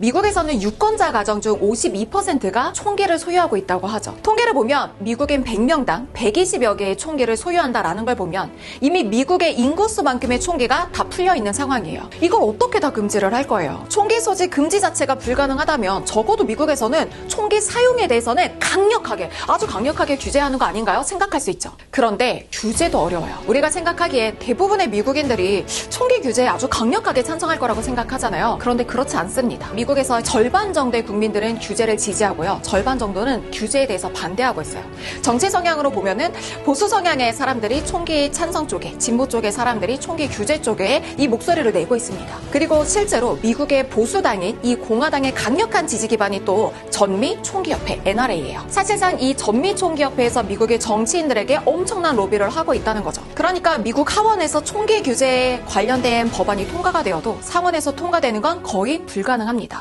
미국에서는 유권자 가정 중 52%가 총기를 소유하고 있다고 하죠. 통계를 보면 미국인 100명당 120여 개의 총기를 소유한다라는 걸 보면 이미 미국의 인구수만큼의 총기가 다 풀려 있는 상황이에요. 이걸 어떻게 다 금지를 할 거예요? 총 기 소지 금지 자체가 불가능하다면 적어도 미국에서는 총기 사용에 대해서는 강력하게 아주 강력하게 규제하는 거 아닌가요? 생각할 수 있죠. 그런데 규제도 어려워요. 우리가 생각하기에 대부분의 미국인들이 총기 규제에 아주 강력하게 찬성할 거라고 생각하잖아요. 그런데 그렇지 않습니다. 미국에서 절반 정도의 국민들은 규제를 지지하고요. 절반 정도는 규제에 대해서 반대하고 있어요. 정치 성향으로 보면은 보수 성향의 사람들이 총기 찬성 쪽에, 진보 쪽의 사람들이 총기 규제 쪽에 이 목소리를 내고 있습니다. 그리고 실제로 미국의 보수당인 이 공화당의 강력한 지지 기반이 또 전미 총기협회 NRA예요. 사실상 이 전미 총기협회에서 미국의 정치인들에게 엄청난 로비를 하고 있다는 거죠. 그러니까 미국 하원에서 총기 규제에 관련된 법안이 통과가 되어도 상원에서 통과되는 건 거의 불가능합니다.